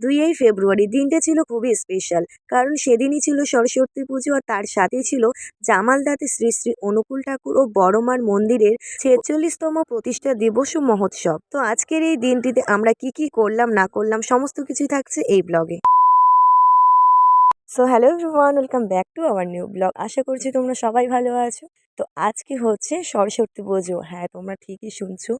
দুইই ফেব্রুয়ারি দিনটা ছিল খুবই স্পেশাল কারণ সেদিনই ছিল সরস্বতী পুজো আর তার সাথে ছিল জামালদাতে শ্রী শ্রী অনুকূল ঠাকুর ও বড়মার মন্দিরের ছেচল্লিশতম প্রতিষ্ঠা দিবস ও মহোৎসব। তো আজকের এই দিনটিতে আমরা কি কি করলাম, না করলাম, সমস্ত কিছুই থাকছে এই ব্লগে। So hello everyone welcome back to our new blog আশা করছি তোমরা সবাই ভালো আছো। তো আজকে হচ্ছে সরস্বতী পুজো। হ্যাঁ তোমরা ঠিকই শুনছো।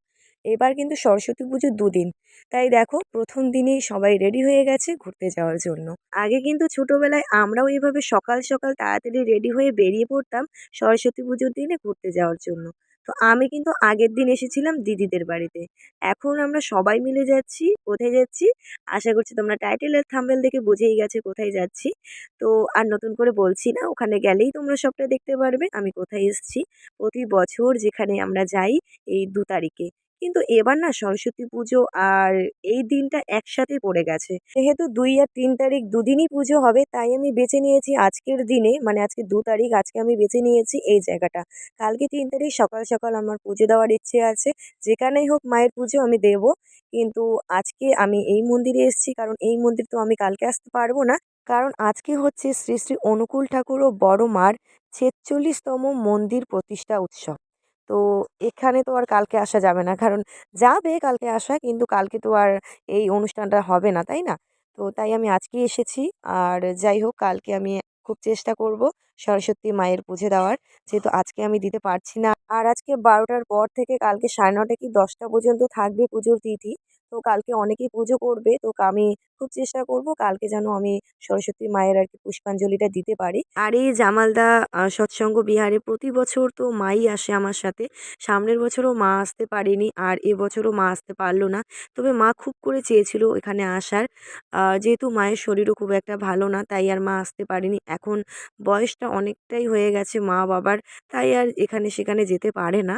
এবার কিন্তু সরস্বতী পুজো দুদিন। তাই দেখো, প্রথম দিনেই সবাই রেডি হয়ে গেছে ঘুরতে যাওয়ার জন্য। আগে কিন্তু ছোটোবেলায় আমরাও এইভাবে সকাল সকাল তাড়াতাড়ি রেডি হয়ে বেরিয়ে পড়তাম সরস্বতী পুজোর দিনে ঘুরতে যাওয়ার জন্য। তো আমি কিন্তু আগের দিন এসেছিলাম দিদিদের বাড়িতে। এখন আমরা সবাই মিলে যাচ্ছি, কোথায় যাচ্ছি? আশা করছি তোমরা টাইটেলের থাম্বেল দেখে বুঝেই গেছে কোথায় যাচ্ছি। তো আর নতুন করে বলছি না, ওখানে গেলেই তোমরা সবটা দেখতে পারবে, আমি কোথায় এসেছি। প্রতি বছর যেখানে আমরা যাই, এই দু তারিখে। কিন্তু এবার না সরস্বতী পুজো আর এই দিনটা একসাথে পড়ে গেছে। যেহেতু দুই আর তিন তারিখ দুদিনই পুজো হবে, তাই আমি বেছে নিয়েছি আজকের দিনে মানে আজকে দু তারিখ, আজকে আমি বেছে নিয়েছি এই জায়গাটা। কালকে তিন তারিখ, সকাল সকাল আমার পুজো দেওয়ার ইচ্ছে আছে। যেখানেই হোক মায়ের পুজো আমি দেব, কিন্তু আজকে আমি এই মন্দিরে এসেছি, কারণ এই মন্দির তো আমি কালকে আসতে পারব না। কারণ আজকে হচ্ছে শ্রী শ্রী অনুকূল ঠাকুর ও বড় মার ছেচল্লিশতম মন্দির প্রতিষ্ঠা উৎসব। তো এখানে তো আর কালকে আসা যাবে না। কারণ যাবে কালকে আসা, কিন্তু কালকে তো আর এই অনুষ্ঠানটা হবে না, তাই না? তো তাই আমি আজকে এসেছি। আর যাই হোক, কালকে আমি খুব চেষ্টা করব সরস্বতী মায়ের পুজো দেওয়ার। যেহেতু আজকে আমি দিতে পারছি না। আর আজকে বারোটার পর থেকে কালকে সাড়ে নটা কি দশটা পর্যন্ত থাকবে পুজোর তিথি। তো কালকে অনেকেই পুজো করবে। তো আমি খুব চেষ্টা করব কালকে যেন আমি সরস্বতী মায়ের আর কি পুষ্পাঞ্জলিটা দিতে পারি। আর এই জামালদা সৎসঙ্গ বিহারে প্রতি বছর তো মাই আসে আমার সাথে। সামনের বছরও মা আসতে পারেনি আর এবছরও মা আসতে পারল না। তবে মা খুব করে চেয়েছিল এখানে আসার। যেহেতু মায়ের শরীরও খুব একটা ভালো না, তাই আর মা আসতে পারেনি। এখন বয়সটা অনেকটাই হয়ে গেছে মা বাবার। তাই আর এখানে সেখানে যেতে পারে না।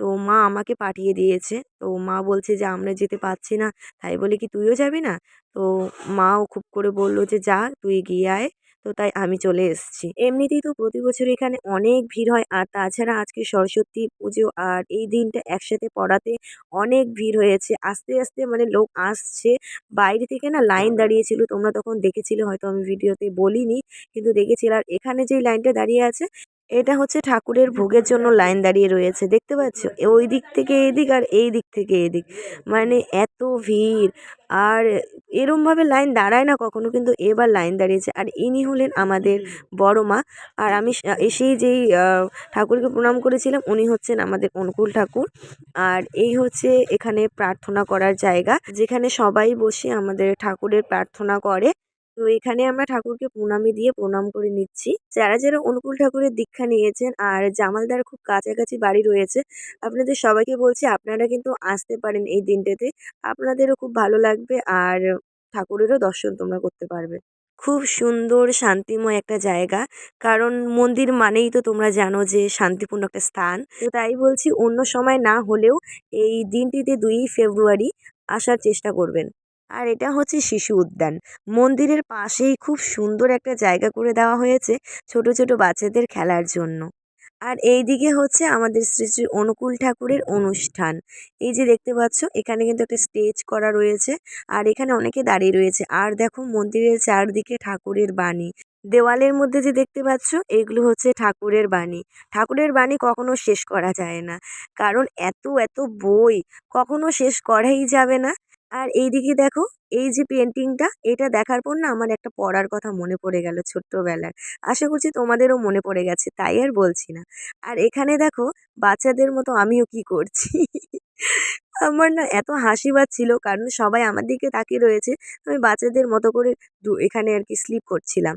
তো মা আমাকে পাঠিয়ে দিয়েছে। তো মা বলছে যে, আমরা যেতে পারছি না। তাই বলে কি, তুইও যাবি না? তো মাও খুব করে বলল যে, যা, তুই গিয়ে আয়। তো তাই আমি চলে এসেছি। এমনিতেই তো প্রতি বছর এখানে অনেক ভিড় হয় আর তাছাড়া আজকে সরস্বতী পুজো আর এই দিনটা একসাথে পড়াতে অনেক ভিড় হয়েছে। আস্তে আস্তে মানে লোক আসছে। বাইরে থেকে না লাইন দাঁড়িয়েছিল, তোমরা তখন দেখেছিলে, হয়তো আমি ভিডিওতে বলিনি। কিন্তু দেখেছিল আর এখানে যেই লাইনটা দাঁড়িয়ে আছে এটা হচ্ছে ঠাকুরের ভোগের জন্য লাইন দাঁড়িয়ে রয়েছে, দেখতে পাচ্ছ? ওই দিক থেকে এদিক আর এই দিক থেকে এদিক। মানে এত ভিড়। আর এরমভাবে লাইন দাঁড়ায় না কখনো, কিন্তু এবার লাইন দাঁড়িয়েছে। আর ইনি হলেন আমাদের বড় মা। আর আমি এসেই যেই ঠাকুরকে প্রণাম করেছিলাম, উনি হচ্ছেন আমাদের অনুকূল ঠাকুর। আর এই হচ্ছে এখানে প্রার্থনা করার জায়গা, যেখানে সবাই বসে আমাদের ঠাকুরের প্রার্থনা করে। তো এখানে আমরা ঠাকুরকে প্রণামী দিয়ে প্রণাম করে নিচ্ছি। যারা যারা অনুকূল ঠাকুরের দীক্ষা নিয়েছেন আর জামালদার খুব কাছাকাছি বাড়ি রয়েছে, আপনাদের সবাইকে বলছি আপনারা কিন্তু আসতে পারেন এই দিনটাতে। আপনাদেরও খুব ভালো লাগবে আর ঠাকুরেরও দর্শন তোমরা করতে পারবে। খুব সুন্দর, শান্তিময় একটা জায়গা। কারণ মন্দির মানেই তো তোমরা জানো যে শান্তিপূর্ণ একটা স্থান। তো তাই বলছি অন্য সময় না হলেও এই দিনটিতে দুই ফেব্রুয়ারি আসার চেষ্টা করবেন। আর এটা হচ্ছে শিশু উদ্যান। মন্দিরের পাশেই খুব সুন্দর একটা জায়গা করে দেওয়া হয়েছে ছোট ছোট বাচ্চাদের খেলার জন্য। আর এই দিকে হচ্ছে আমাদের শ্রী শ্রী অনুকূল ঠাকুরের অনুষ্ঠান। এই যে দেখতে পাচ্ছ, এখানে কিন্তু একটা স্টেজ করা রয়েছে আর এখানে অনেকে দাঁড়িয়ে রয়েছে। আর দেখো মন্দিরের চারদিকে ঠাকুরের বাণী। দেওয়ালের মধ্যে যে দেখতে পাচ্ছ, এগুলো হচ্ছে ঠাকুরের বাণী। ঠাকুরের বাণী কখনো শেষ করা যায় না। কারণ এত এত বই কখনো শেষ করাই যাবে না। আর এইদিকে দেখো, এই যে পেন্টিংটা এটা দেখার পর না আমার একটা পড়ার কথা মনে পড়ে গেল ছোট্টবেলার। আশা করছি তোমাদেরও মনে পড়ে গেছে, তাই আর বলছি না। আর এখানে দেখো, বাচ্চাদের মতো আমিও কি করছি? আমার না এত হাসি পাচ্ছিল, কারণ সবাই আমার দিকে তাকিয়ে রয়েছে। আমি বাচ্চাদের মতো করে এখানে আর কি স্লিপ করছিলাম।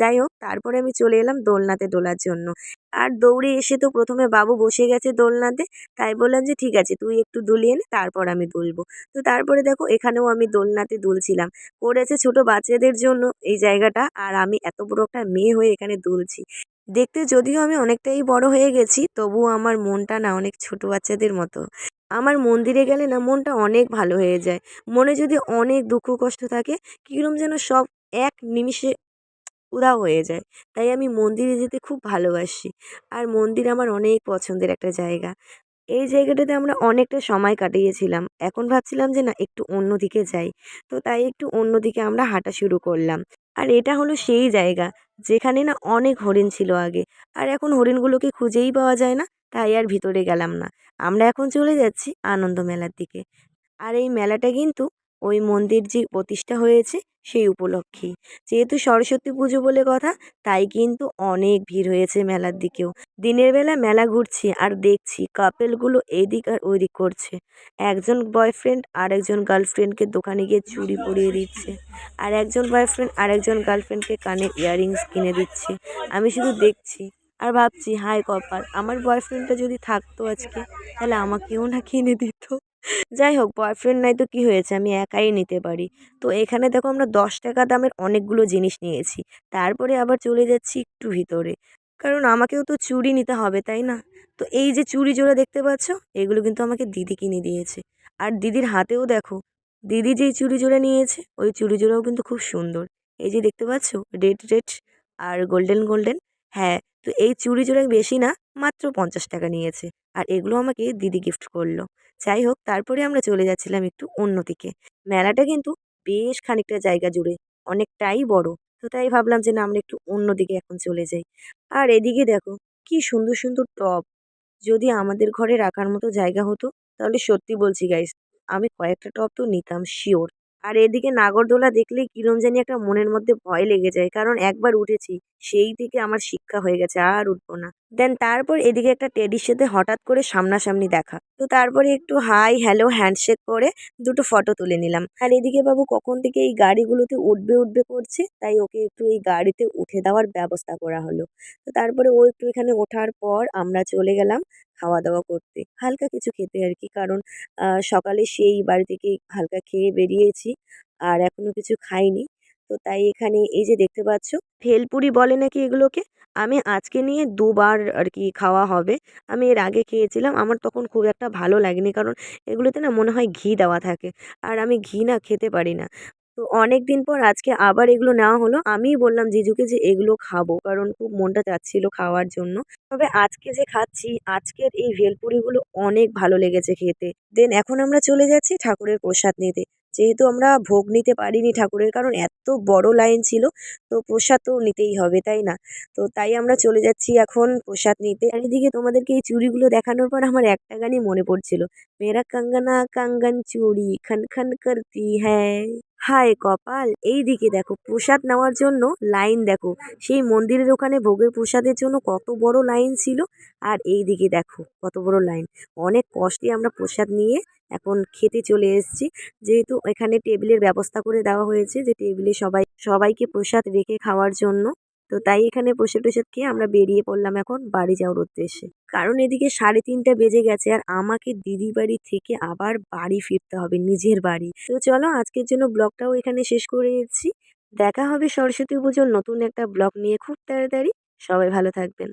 যাই হোক, তারপরে আমি চলে এলাম দোলনাতে দোলার জন্য। আর দৌড়ে এসে তো প্রথমে বাবু বসে গেছে দোলনাতে, তাই বললাম যে, ঠিক আছে, তুই একটু দুলিয়ে নে, তারপর আমি দুলবো। তো তারপরে দেখো, এখানেও আমি দোলনাতে দুলছিলাম। করেছে ছোট বাচ্চাদের জন্য এই জায়গাটা, আর আমি এত বড় একটা মেয়ে হয়ে এখানে দুলছি। দেখতে যদিও আমি অনেকটাই বড় হয়ে গেছি, তবুও আমার মনটা না অনেক ছোট বাচ্চাদের মতো। আমার মন্দিরে গেলে না মনটা অনেক ভালো হয়ে যায়। মনে যদি অনেক দুঃখ কষ্ট থাকে কীরকম যেন সব এক নিমিষে উধাও হয়ে যায়। তাই আমি মন্দিরে যেতে খুব ভালোবাসি। আর মন্দির আমার অনেক পছন্দের একটা জায়গা। এই জায়গাটাতে আমরা অনেকটা সময় কাটিয়েছিলাম। এখন ভাবছিলাম যে না, একটু অন্য দিকে যাই। তো তাই একটু অন্য দিকে আমরা হাঁটা শুরু করলাম। আর এটা হলো সেই জায়গা। যেখানে না অনেক হরিণ ছিল আগে। আর এখন হরিণগুলোকে খুঁজেই পাওয়া যায় না, তাই আর ভিতরে গেলাম না। আমরা এখন চলে যাচ্ছি আনন্দ মেলার দিকে। আর এই মেলাটা কিন্তু ওই মন্দির যে প্রতিষ্ঠা হয়েছে সেই উপলক্ষেই যেহেতু সরস্বতী পুজো বলে কথা, তাই কিন্তু অনেক ভিড় হয়েছে মেলার দিকেও। দিনের বেলা মেলা ঘুরছি আর দেখছি কাপেলগুলো এদিক আর ওদিক করছে। একজন বয়ফ্রেন্ড আর একজন গার্লফ্রেন্ডকে দোকানে গিয়ে চুরি পরিয়ে দিচ্ছে। আর একজন বয়ফ্রেন্ড আর একজন গার্লফ্রেন্ডকে কানে ইয়াররিংস কিনে দিচ্ছে। আমি শুধু দেখছি আর ভাবছি হায় কপাল আমার বয়ফ্রেন্ডটা যদি থাকতো আজকে, তাহলে আমাকেও না কিনে দিত। যাই হোক বয়ফ্রেন্ড নাই তো কী হয়েছে? আমি একাই নিতে পারি। তো এখানে দেখো আমরা দশ টাকা দামের অনেকগুলো জিনিস নিয়েছি। তারপরে আবার চলে যাচ্ছি একটু ভিতরে। কারণ আমাকেও তো চুড়ি নিতে হবে, তাই না? তো এই যে চুড়ি জোড়া দেখতে পাচ্ছ, এগুলো কিন্তু আমাকে দিদি কিনে দিয়েছে। আর দিদির হাতেও দেখো, দিদি যেই চুড়ি জোড়া নিয়েছে, ওই চুড়ি জোড়াও কিন্তু খুব সুন্দর। এই যে দেখতে পাচ্ছ, রেড রেড আর গোল্ডেন গোল্ডেন। হ্যাঁ তো এই চুড়ি জোড়া বেশি না, মাত্র পঞ্চাশ টাকা নিয়েছে। আর এগুলো আমাকে দিদি গিফট করল। যাই হোক, তারপরে আমরা চলে যাচ্ছিলাম একটু অন্যদিকে মেলাটা কিন্তু বেশ খানিকটা জায়গা জুড়ে, অনেকটাই বড়। তো তাই ভাবলাম যে না, আমরা একটু অন্যদিকে এখন চলে যাই। আর এদিকে দেখো, কি সুন্দর সুন্দর টব। যদি আমাদের ঘরে রাখার মতো জায়গা হতো, তাহলে সত্যি বলছি গাইস আমি কয়েকটা টব তো নিতাম শিওর আর এদিকে নাগরদোলা দেখলেই কিরম জানি একটা মনের মধ্যে ভয় লেগে যায়, কারণ একবার উঠেছি, সেই থেকে আমার শিক্ষা হয়ে গেছে, আর উঠবো না। দেন তারপর এদিকে একটা টেডির সাথে হঠাৎ করে সামনাসামনি দেখা। তো তারপরে একটু হাই হ্যালো হ্যান্ডশেক করে দুটো ফটো তুলে নিলাম। আর এদিকে বাবু কখন থেকে এই গাড়িগুলোতে উঠবে উঠবে করছে, তাই ওকে একটু এই গাড়িতে উঠে দেওয়ার ব্যবস্থা করা হলো। তো তারপরে ও একটু এখানে ওঠার পর আমরা চলে গেলাম খাওয়া দাওয়া করতে, হালকা কিছু খেতে আর কি কারণ সকালে সেই বাড়ি থেকে হালকা খেয়ে বেরিয়েছি আর এখনও কিছু খাইনি। তো তাই এখানে এই যে দেখতে পাচ্ছ, ভেলপুরি বলে নাকি এগুলোকে, আমি আজকে নিয়ে দুবার আর কি খাওয়া হবে। আমি এর আগে খেয়েছিলাম, আমার তখন খুব একটা ভালো লাগেনি। কারণ এগুলোতে না মনে হয় ঘি দেওয়া থাকে। আর আমি ঘি না খেতে পারি না। তো অনেক দিন পর আজকে আবার এগুলো নেওয়া হলো। আমিই বললাম, জিজুকে যে এগুলো খাব। কারণ খুব মনটা চাচ্ছিল খাওয়ার জন্য। তবে আজকে যে খাচ্ছি, আজকের এই ভেলপুরিগুলো অনেক ভালো লেগেছে খেতে। দেন এখন আমরা চলে যাচ্ছি ঠাকুরের প্রসাদ নিতে। যেহেতু আমরা ভোগ নিতে পারিনি ঠাকুরের, কারণ এত বড় লাইন ছিল, তো প্রসাদ তো নিতেই হবে, তাই না? তো তাই আমরা চলে যাচ্ছি এখন প্রসাদ নিতে। আর এদিকে তোমাদেরকে এই চুড়িগুলো দেখানোর পর আমার একটা গানই মনে পড়ছিল। মেরা কাঙ্গানা কাঙ্গান চুড়ি, খান খান করতি হ্যাঁ হায় কপাল এই দিকে দেখো, প্রসাদ নেওয়ার জন্য লাইন দেখো। সেই মন্দিরের ওখানে ভোগের প্রসাদের জন্য কত বড় লাইন ছিল, আর এই দিকে দেখো, কত বড় লাইন। অনেক কষ্টে আমরা প্রসাদ নিয়ে এখন খেতে চলে এসেছি। যেহেতু এখানে টেবিলের ব্যবস্থা করে দেওয়া হয়েছে যে টেবিলে সবাই, সবাইকে প্রসাদ রেখে খাওয়ার জন্য তো তাই এখানে প্রসাদ টসাদ খেয়ে আমরা বেরিয়ে পড়লাম এখন বাড়ি যাওয়ার উদ্দেশ্যে। কারণ এদিকে সাড়ে তিনটা বেজে গেছে আর আমাকে দিদি বাড়ি থেকে আবার বাড়ি ফিরতে হবে, নিজের বাড়ি। তো চলো আজকের জন্য ব্লগটাও এখানে শেষ করে এসেছি দেখা হবে সরস্বতী পুজোর নতুন একটা ব্লগ নিয়ে খুব তাড়াতাড়ি। সবাই ভালো থাকবেন।